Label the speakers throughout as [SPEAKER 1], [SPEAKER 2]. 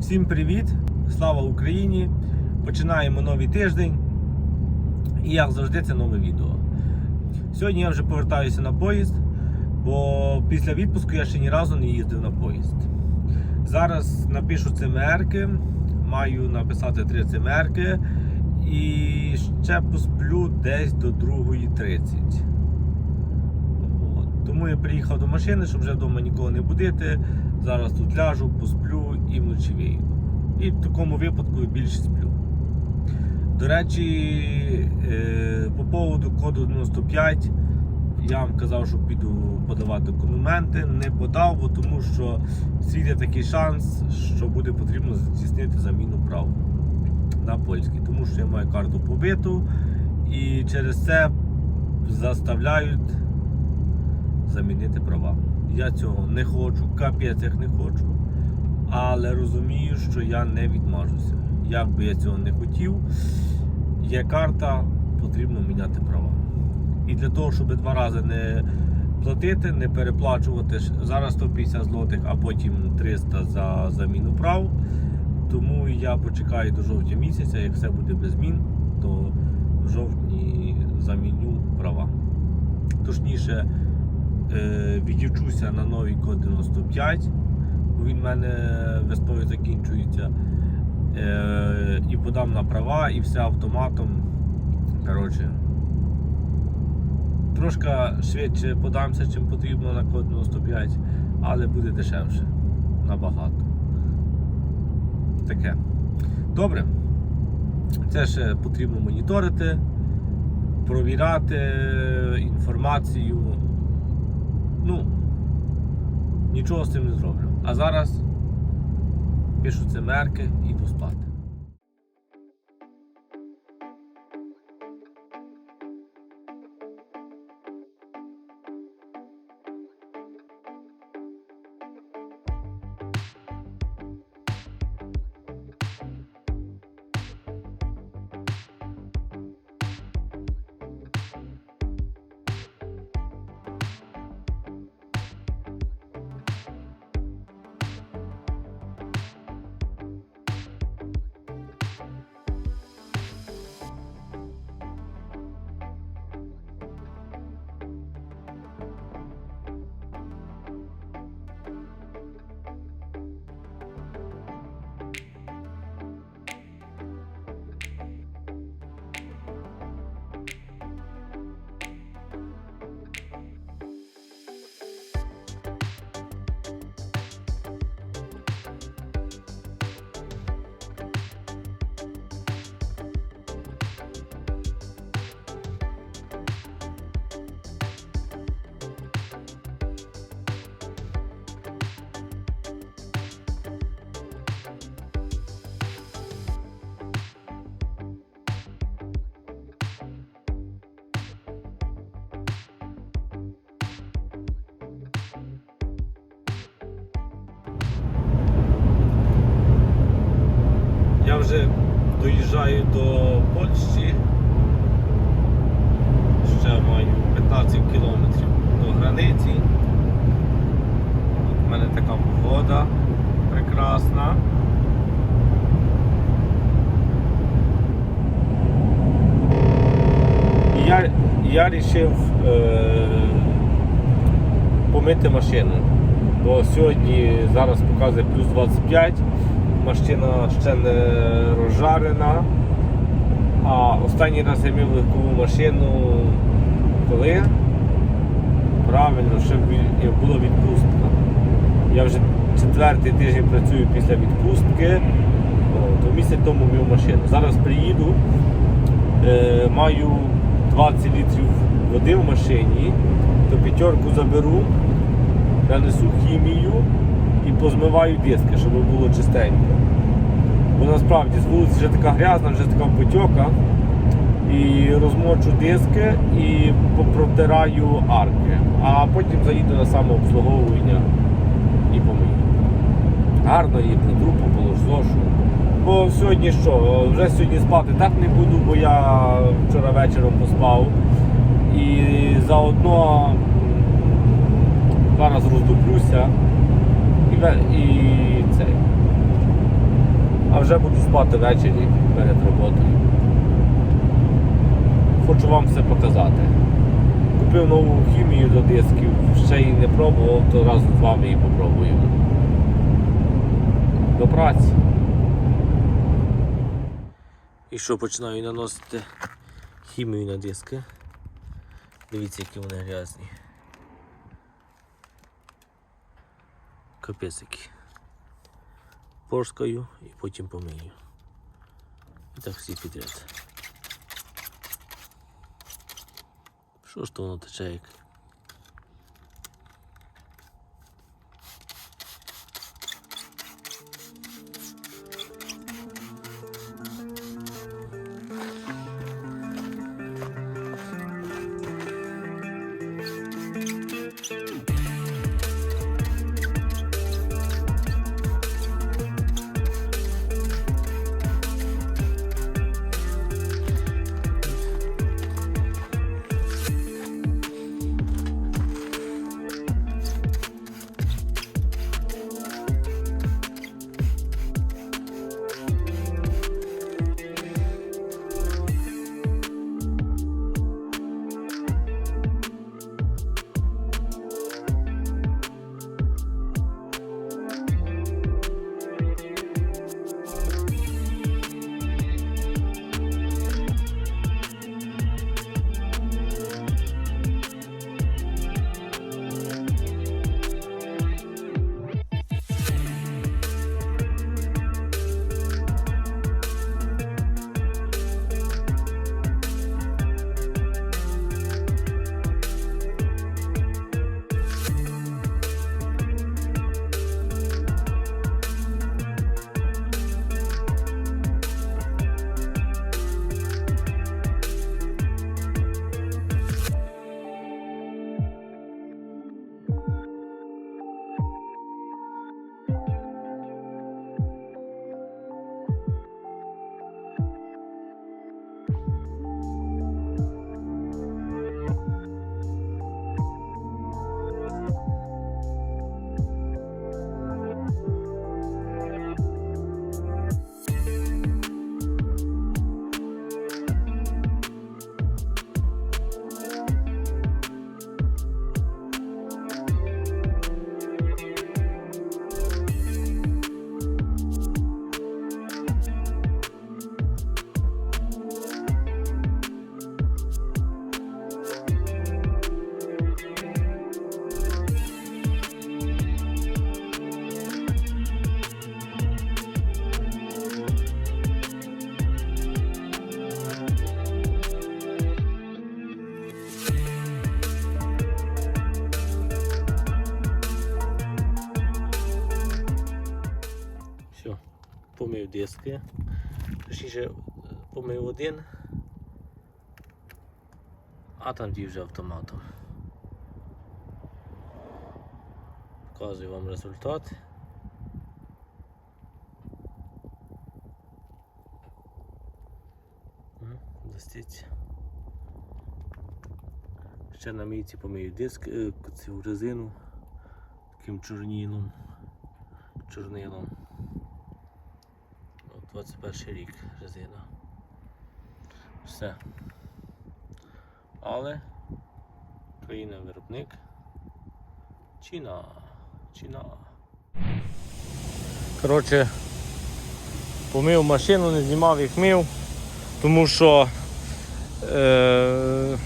[SPEAKER 1] Всім привіт! Слава Україні! Починаємо новий тиждень. І як завжди, це нове відео. Сьогодні я вже повертаюся на поїзд, бо після відпуску я ще ні разу не їздив на поїзд. Зараз напишу ЦМРки, маю написати три ЦМРки і ще посплю десь до 2.30. Тому я приїхав до машини, щоб вже вдома нікого не будити. Зараз тут ляжу, посплю і вночі вийду. І в такому випадку більше сплю. До речі, е, по поводу коду 95 я вам казав, що піду подавати документи. Не подав, бо тому що світить такий шанс, що буде потрібно здійснити заміну прав на польський. Тому що я маю карту побиту і через це заставляють замінити права. Я цього не хочу, капець як не хочу. Але розумію, що я не відмажуся. Як би я цього не хотів, є карта, потрібно міняти права. І для того, щоб два рази не платити, не переплачувати зараз 150 злотих, а потім 300 за заміну прав. Тому я почекаю до жовтня місяця, як все буде без змін, то в жовтні заміню права. Точніше, е, на новий код 95, бо він в мене весною закінчується. Е, і подам на права, і все автоматом. Коротше, трошки швидше подамся, чим потрібно на код 95, але буде дешевше. Набагато. Таке. Добре. Це ще потрібно моніторити, провіряти інформацію. Ну, нічого з цим не зроблю. А зараз пишу це мерки і йду спати. Вже доїжджаю до Польщі. Ще маю 15 кілометрів до границі. В мене така погода прекрасна. Я, я вирішив е, помити машину. Бо сьогодні зараз показує плюс 25 машина ще не розжарена. А останній раз я мив легкову машину коли? Правильно, ще була відпустка. Я вже четвертий тиждень працюю після відпустки. То місяць тому мив машину. Зараз приїду, е, маю 20 літрів води в машині, то п'ятерку заберу, нанесу хімію і позмиваю диски, щоб було чистенько. Бо насправді з вулиці вже така грязна, вже така потьока. І розмочу диски і попротираю арки. А потім заїду на самообслуговування і помию. Гарно її притру, поположошу. Бо сьогодні що? Вже сьогодні спати так не буду, бо я вчора вечором поспав. І заодно зараз роздоблюся і і цей. А вже буду спати ввечері перед роботою. Хочу вам все показати. Купив нову хімію до дисків, ще її не пробував, то разом з вами її попробуємо. До праці. І що починаю наносити хімію на диски. Дивіться, які вони грязні. Капець. Порскаю і потім помию. І так всі підряд. Що ж то воно тече як? Помив диски. Точніше, помив один, а там ті вже автоматом. Показую вам результат. М, Даститься. Ще на мійці помию диск, е, цю резину таким чорнілом, чорнилом. От 21 рік резина. Все. Але країна виробник. Чіна. Чіна. Коротше, помив машину, не знімав їх мив, тому що е,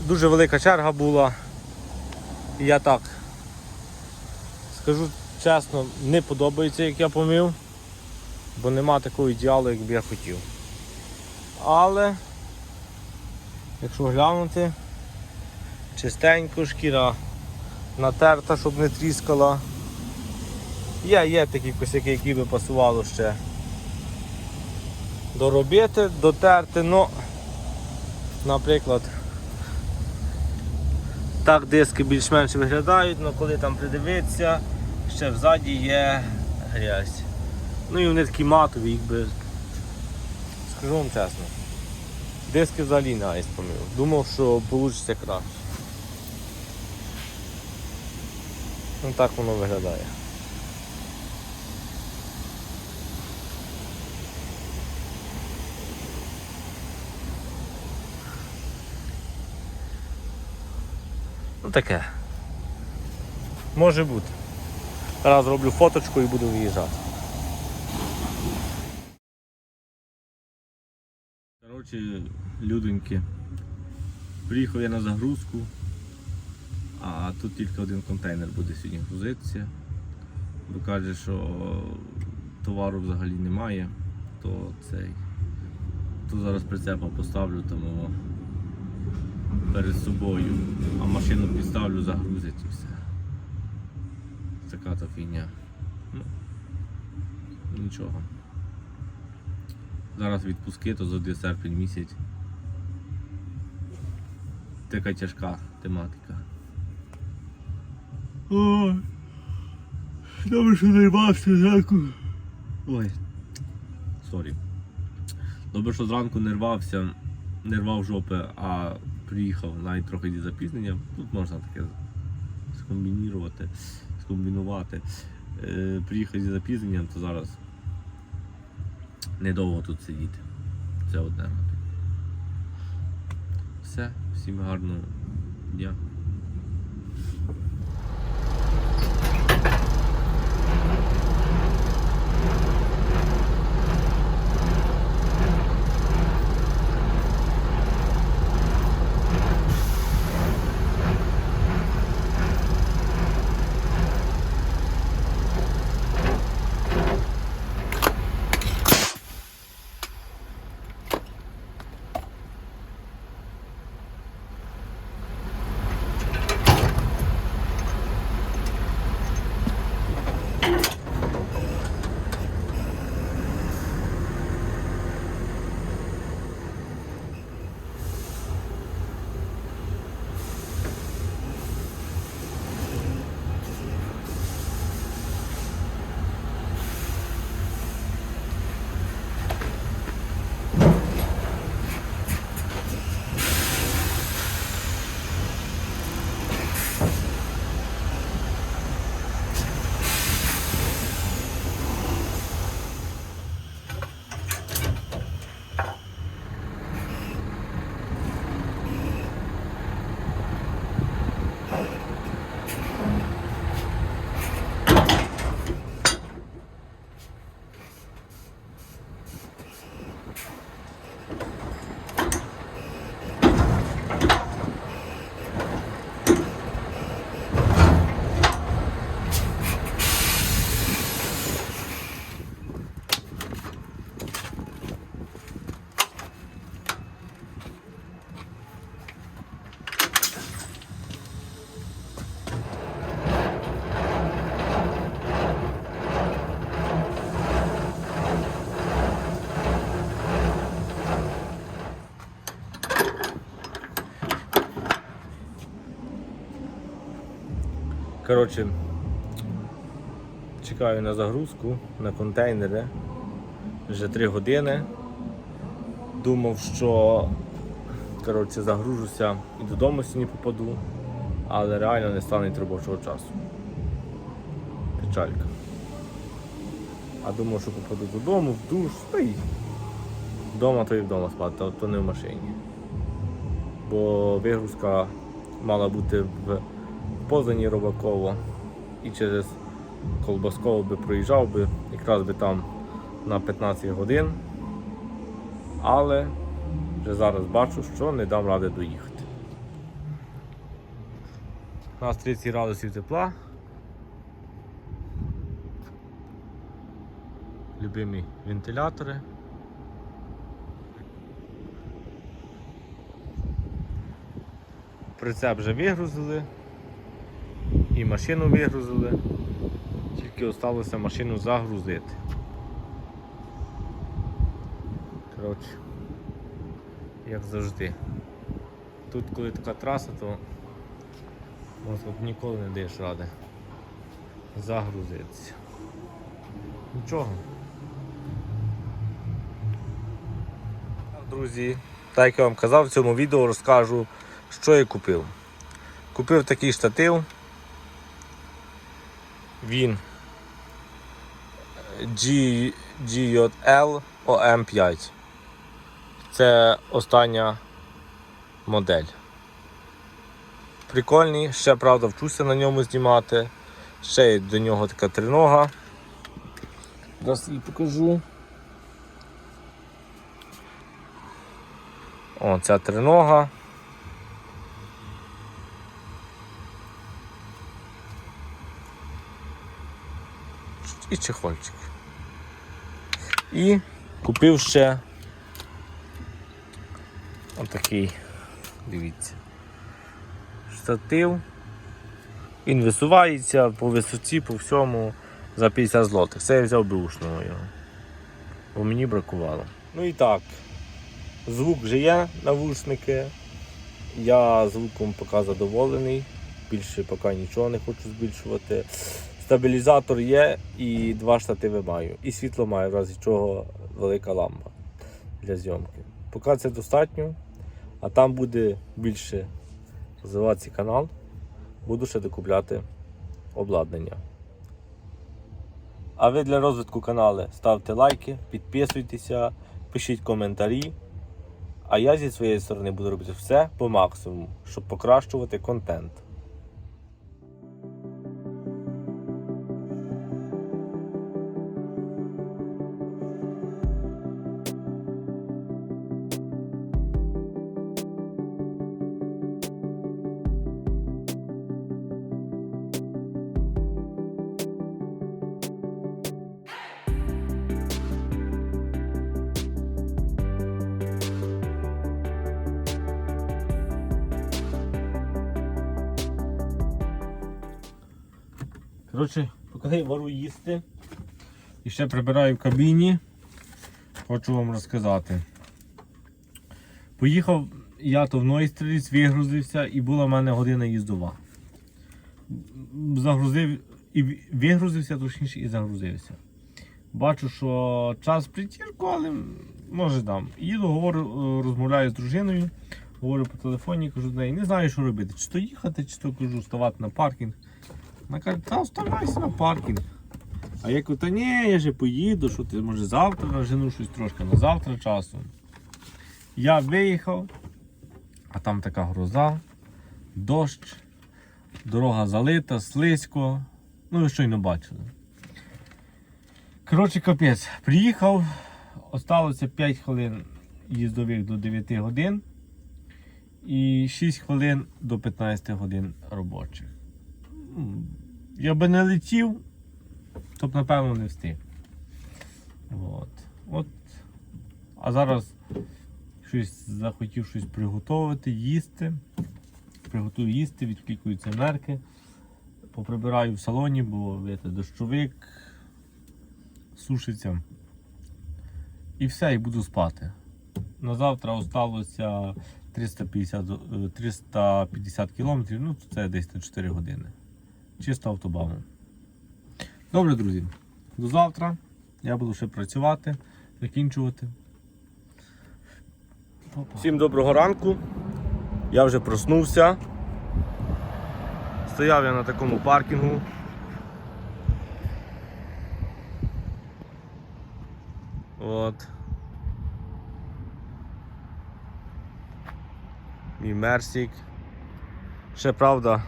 [SPEAKER 1] дуже велика черга була. І я так скажу чесно, не подобається, як я помив, бо нема такого ідеалу, як би я хотів. Але, якщо глянути, чистенько шкіра натерта, щоб не тріскала. Є, є такі косяки, які би пасувало ще доробити, дотерти, ну, наприклад, так диски більш-менш виглядають, але коли там придивитися, ще взаді є грязь. Ну і вони такі матові, якби. Скажу вам чесно. Диски взагалі не айс помив. Думав, що вийде краще. Ну так воно виглядає. Ну таке. Може бути. Зараз зроблю фоточку і буду виїжджати. Коротше, людоньки. Приїхав я на загрузку, а тут тільки один контейнер буде сьогодні грузитися. Бо каже, що товару взагалі немає, то цей. То зараз прицепа поставлю його перед собою, а машину підставлю, загрузять і все. Така то фігня. Ну, нічого. Зараз відпуски, то завжди серпень місяць. Така тяжка тематика. Ой. Добре, що не рвався зранку. Ой. Сорі. Добре, що зранку не рвався, не рвав жопи, а приїхав навіть трохи зі запізненням. Тут можна таке скомбінірувати, скомбінувати. Е, приїхав зі запізненням, то зараз недовго тут сидіти. Це одне радує. Все, всім гарного дня. Коротше, чекаю на загрузку на контейнери вже 3 години. Думав, що коротше, загружуся і додому сьогодні попаду, але реально не стане робочого часу. Печалька. А думав, що попаду додому, в душ, та й вдома то і вдома спати, а то не в машині. Бо вигрузка мала бути в Позані Робаково і через Колбасково би проїжджав би, якраз би там на 15 годин. Але вже зараз бачу, що не дам ради доїхати. У нас 30 градусів тепла. Любимі вентилятори. Прицеп вже вигрузили. І машину вигрузили, тільки залишилося машину загрузити. Коротше, як завжди. Тут коли така траса, то от ніколи не даєш ради загрузитися. Нічого. Друзі, так як я вам казав, в цьому відео розкажу, що я купив. Купив такий штатив Він G, GJL OM5. Це остання модель. Прикольний, ще правда вчуся на ньому знімати. Ще є до нього така тринога. Зараз її покажу. О, ця тринога. І чехольчик. І купив ще отакий, дивіться, штатив. Він висувається по висоті, по всьому за 50 злотих. Це я взяв бушного його. Бо мені бракувало. Ну і так, звук вже є, навушники. Я звуком поки задоволений. Більше поки нічого не хочу збільшувати. Стабілізатор є і два штативи маю. І світло маю, в разі чого велика лампа для зйомки. Поки це достатньо, а там буде більше розвиватися канал, буду ще докупляти обладнання. А ви для розвитку каналу ставте лайки, підписуйтеся, пишіть коментарі. А я зі своєї сторони буду робити все по максимуму, щоб покращувати контент. Коротше, поки вару їсти і ще прибираю в кабіні, хочу вам розказати. Поїхав я то в Нойстріс, вигрузився і була в мене година їздова. Загрузив і вигрузився, точніше, і загрузився. Бачу, що час притірку, але може дам. Їду, говорю, е, розмовляю з дружиною, говорю по телефоні, кажу до неї, не знаю, що робити. Чи то їхати, чи то кажу, ставати на паркінг. Вона каже, та оставайся на паркінг. А я кажу, та ні, я же поїду, що ти може завтра нажену щось трошки на завтра часу. Я виїхав, а там така гроза, дощ, дорога залита, слизько. Ну ви щойно бачили. Коротше, капець, приїхав, осталося 5 хвилин їздових до 9 годин і 6 хвилин до 15 годин робочих. Я би не летів, то б напевно не встиг. От. От. А зараз щось захотів щось приготувати, їсти. Приготую їсти, відклікуються мерки. Поприбираю в салоні, бо видите, дощовик сушиться. І все, і буду спати. На завтра осталося 350, е, 350 кілометрів, ну це десь на 4 години. Чисто автобаном. Добре, друзі. До завтра. Я буду ще працювати, закінчувати. Всім доброго ранку. Я вже проснувся. Стояв я на такому паркінгу. От. Мій мерсік. Ще правда,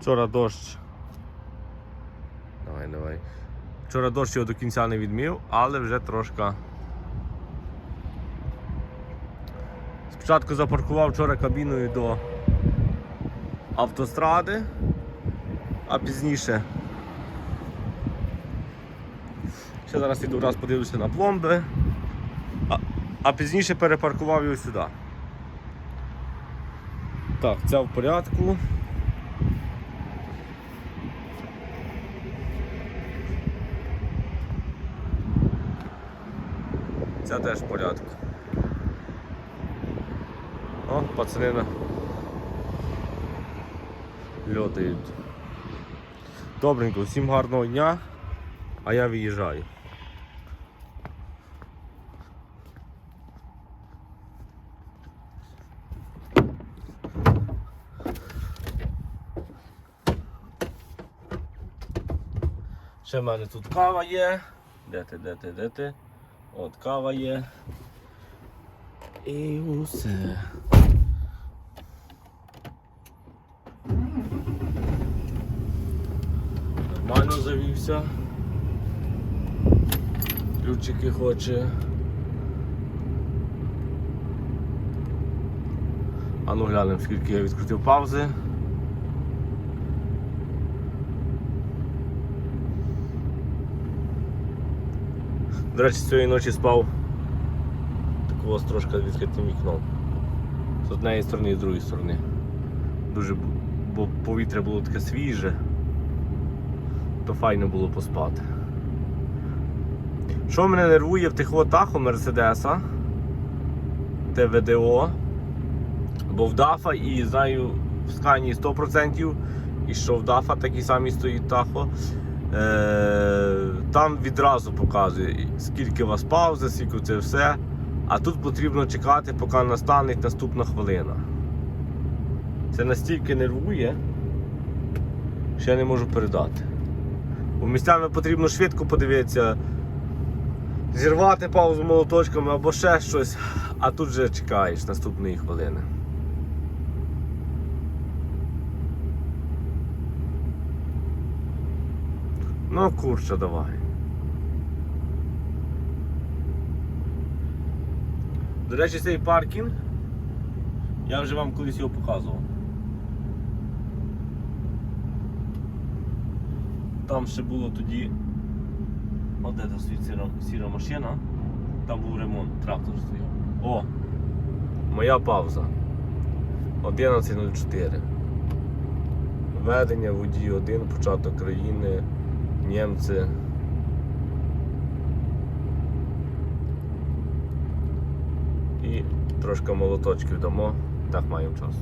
[SPEAKER 1] вчора дощ. Давай, давай. Вчора дощ його до кінця не відмів, але вже трошки. Спочатку запаркував вчора кабіною до автостради, а пізніше. Ще зараз іду раз подивлюся на пломби, а, а пізніше перепаркував його сюди. Так, ця в порядку. Ця теж в порядку. О, пацани на льотають. Добренько, всім гарного дня, а я виїжджаю. Ще в мене тут кава є. Де ти, де ти, де ти? От кава є. І усе. Нормально завівся. Ключики хоче. А ну глянемо, скільки я відкрутив паузи. До речі, цієї ночі спав такого трошки відкритим вікном. З однієї сторони і з другої сторони. Дуже бо повітря було таке свіже, то файно було поспати. Що мене нервує в тих отаху Мерседеса ТВДО, бо в Дафа і знаю в Скані 100%, і що в Дафа такий самий стоїть тахо. Е, там відразу показує, скільки у вас паузи, скільки це все. А тут потрібно чекати, поки настане наступна хвилина. Це настільки нервує, що я не можу передати. Бо місцями потрібно швидко подивитися, зірвати паузу молоточками або ще щось, а тут вже чекаєш наступної хвилини. Ну, курча, давай. До речі, цей паркінг. Я вже вам колись його показував. Там ще було тоді. От де сіра, сіра машина. Там був ремонт, трактор стояв. О! Моя пауза. 11.04. Ведення водій 1, початок країни, німці. І трошки молоточків дамо. Так маємо час.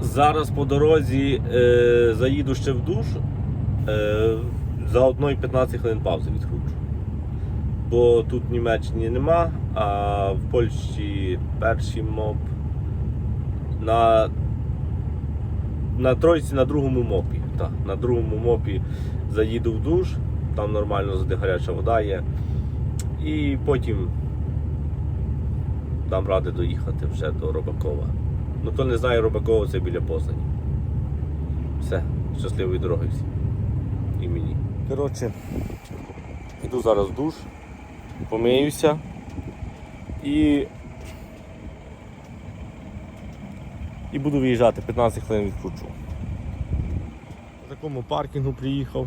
[SPEAKER 1] Зараз по дорозі е, заїду ще в душ. Е, за одної 15 хвилин паузи відкручу. Бо тут в Німеччині нема, а в Польщі перший моб на, на тройці на другому мопі. Так, на другому мопі заїду в душ, там нормально завжди гаряча вода є. І потім дам ради доїхати вже до Робакова. Ну хто не знає Робакова, це біля Познані. Все, щасливої дороги всім. І мені. Коротше, йду зараз в душ, помиюся і. І буду виїжджати, 15 хвилин відкручу. На такому паркінгу приїхав.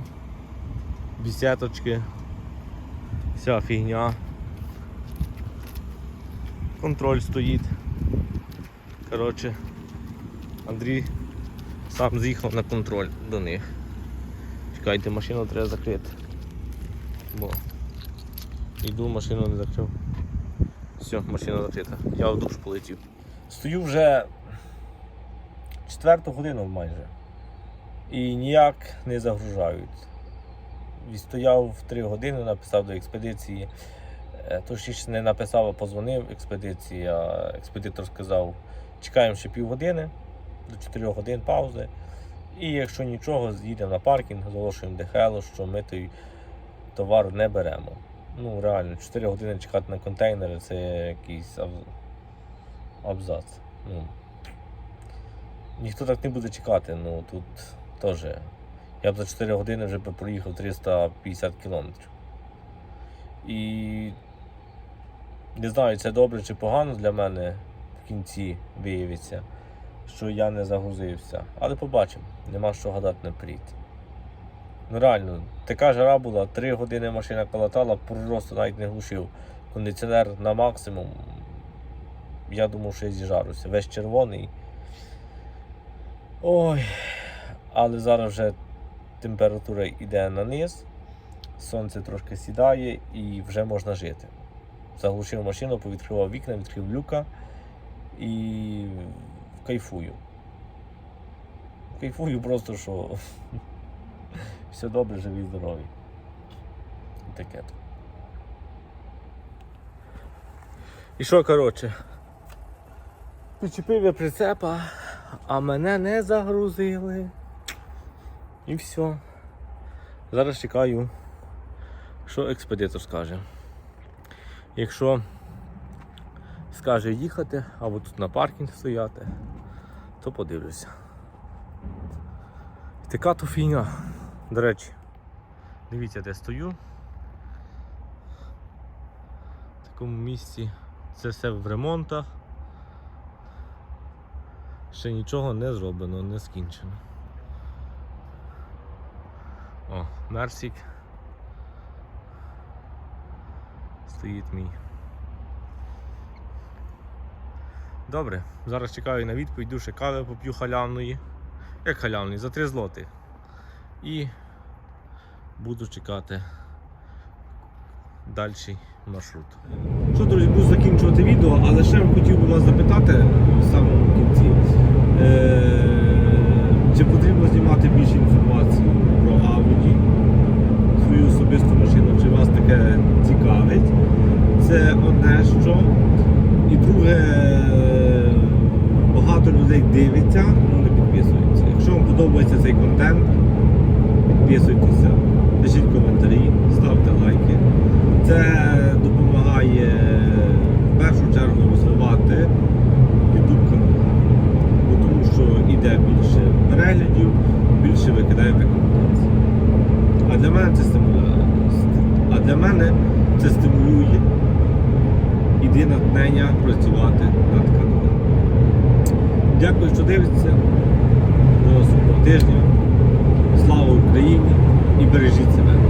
[SPEAKER 1] Бісеточки. Вся фігня. Контроль стоїть. Коротше, Андрій сам з'їхав на контроль до них. Чекайте, машину треба закрити. Бо йду, машину не закрив. Все, машина закрита. Я в душ полетів. Стою вже четверту годину майже. І ніяк не загружають. Відстояв 3 години, написав до експедиції. Е, Точніше не написав, а позвонив експедиції, а експедитор сказав, чекаємо ще півгодини, до 4 годин паузи. І якщо нічого, з'їдемо на паркінг, залишуємо ДХЛ, що ми той товар не беремо. Ну, реально, 4 години чекати на контейнери це якийсь абзац. Ну, ніхто так не буде чекати, ну тут теж. Я б за 4 години вже би проїхав 350 кілометрів. І не знаю, це добре чи погано для мене в кінці виявиться, що я не загрузився. Але побачимо, нема що гадати наперед. Ну реально, така жара була, 3 години машина колотала, просто навіть не глушив. Кондиціонер на максимум. Я думав, що я зіжаруся. Весь червоний. Ой, але зараз вже температура йде на низ, сонце трошки сідає і вже можна жити. Заглушив машину, повідкривав вікна, відкрив люка і кайфую. Кайфую просто, що все добре, живі, здорові. Таке. І що, коротше? Причепив я прицепа, а мене не загрузили. І все. Зараз чекаю що експедитор скаже. Якщо скаже їхати, або тут на паркінг стояти, то подивлюся. Така то фігня. До речі, дивіться, де стою. В такому місці. Це все в ремонтах. Ще нічого не зроблено, не скінчено. О, Мерсік. Стоїть мій. Добре, зараз чекаю на відповідь, душе кави поп'ю халявної. Як халявної, за 3 злоти. І буду чекати дальший маршрут. Що, друзі, буду закінчувати відео, але ще хотів би вас запитати в самому кінці. Е- чи потрібно знімати більше інформації про Audi, свою особисту машину, чи вас таке цікавить? Це одне що. І друге, багато людей дивиться, але не підписуються. Якщо вам подобається цей контент, підписуйтеся, пишіть коментарі, ставте лайки. Це допомагає в першу чергу розвивати YouTube канал. Тому що йде більше переглядів, більше викидаємо рекомендацій. А для мене це стимулює. А для мене це стимулює іди натхнення працювати над каналом. Дякую, що дивитеся. До наступного тижня. Слава Україні і бережіть себе.